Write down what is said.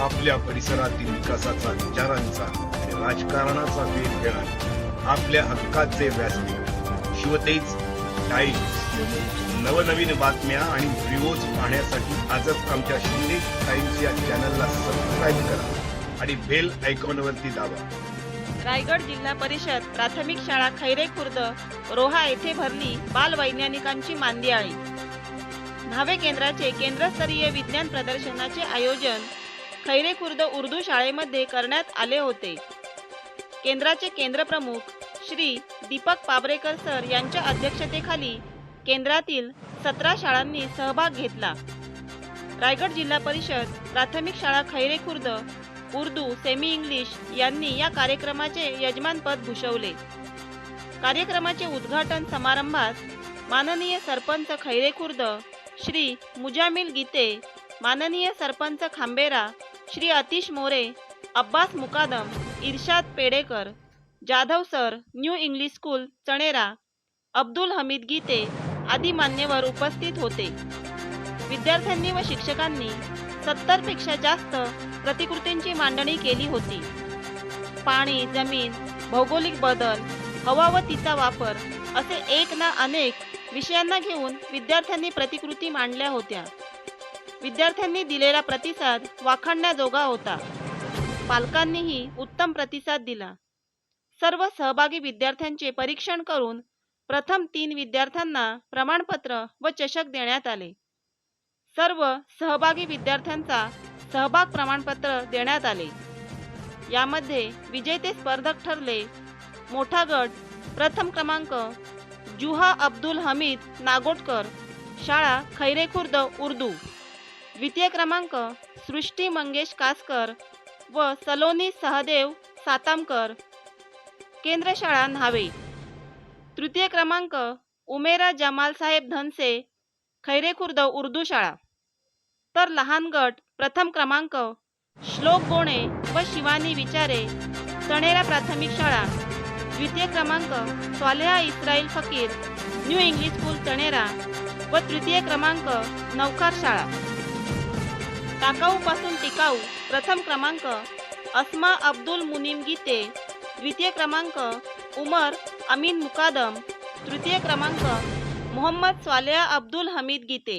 आपल्या परिसरातील विकासाचा विचारांचा राजकारणाचा वेध घेणार आपल्या हक्काचे व्यासपीठ. शिवतेज टाइम्स. नवनवीन बातम्या आणि व्हिडिओज पाहण्यासाठी आजच आमच्या शिंदे टाइम्स या चॅनलला सबस्क्राईब करा आणि बेल आयकॉनवरती दाबा. रायगड जिल्हा परिषद प्राथमिक शाळा खैरे खुर्द रोहा येथे भरली बालवैज्ञानिकांची मांदियाळी. भावे केंद्राचे केंद्रस्तरीय विज्ञान प्रदर्शनाचे आयोजन खैरे खुर्द उर्दू शाळेमध्ये करण्यात आले होते. केंद्राचे केंद्रप्रमुख श्री दीपक पाबरेकर सर यांच्या अध्यक्षतेखाली केंद्रातील सतरा शाळांनी सहभाग घेतला. रायगड जिल्हा परिषद प्राथमिक शाळा खैरे खुर्द उर्दू सेमी इंग्लिश यांनी या कार्यक्रमाचे यजमानपद भूषवले. कार्यक्रमाचे उद्घाटन समारंभात माननीय सरपंच खैरे खुर्द श्री मुजामिल गीते माननीय sarpanch Khambera Shri Atish More Abbas Mukadam Irshad Pedekar Jadhav sir new English school Chanera Abdul Hamid Gite आदी मान्यवर उपस्थित होते. विद्यार्थ्यांनी व शिक्षकांनी सत्तरपेक्षा जास्त प्रतिकृतींची मांडणी केली होती. पाणी जमीन भौगोलिक बदल हवा व तिचा वापर असे एक ना अनेक विषयांना घेऊन विद्यार्थ्यांनी प्रतिकृती मांडल्या होत्या. विद्यार्थ्यांनी दिलेला प्रतिसाद वाखाणण्याजोगा होता. पालकांनीही उत्तम प्रतिसाद दिला. सर्व सहभागी विद्यार्थ्यांचे परीक्षण करून प्रथम तीन विद्यार्थ्यांना प्रमाणपत्र व चषक देण्यात आले. सर्व सहभागी विद्यार्थ्यांचा सहभाग प्रमाणपत्र देण्यात आले. यामध्ये विजेते स्पर्धक ठरले. मोठा गट प्रथम क्रमांक जुहा अब्दुल हमीद नागोटकर शाळा खैरे खुर्द उर्दू. द्वितीय क्रमांक सृष्टी मंगेश कासकर व सलोनी सहदेव सातामकर. केंद्र शाळा न्हावे. तृतीय क्रमांक उमेरा जमाल साहेब धनसे खैरे खुर्द उर्दू शाळा. तर लहान गट प्रथम क्रमांक श्लोक गोणे व शिवानी विचारे तणेरा प्राथमिक शाळा. द्वितीय क्रमांक Swaleha Israil Fakir new English school Tanera व तृतीय क्रमांक नौकार शाळा. टाकाऊ पासून टिकाऊ प्रथम क्रमांक अस्मा अब्दुल मुनीम गीते द्वितीय क्रमांक उमर अमीन मुकादम तृतीय क्रमांक मोहम्मद स्वालेहा अब्दुल हमीद गीते.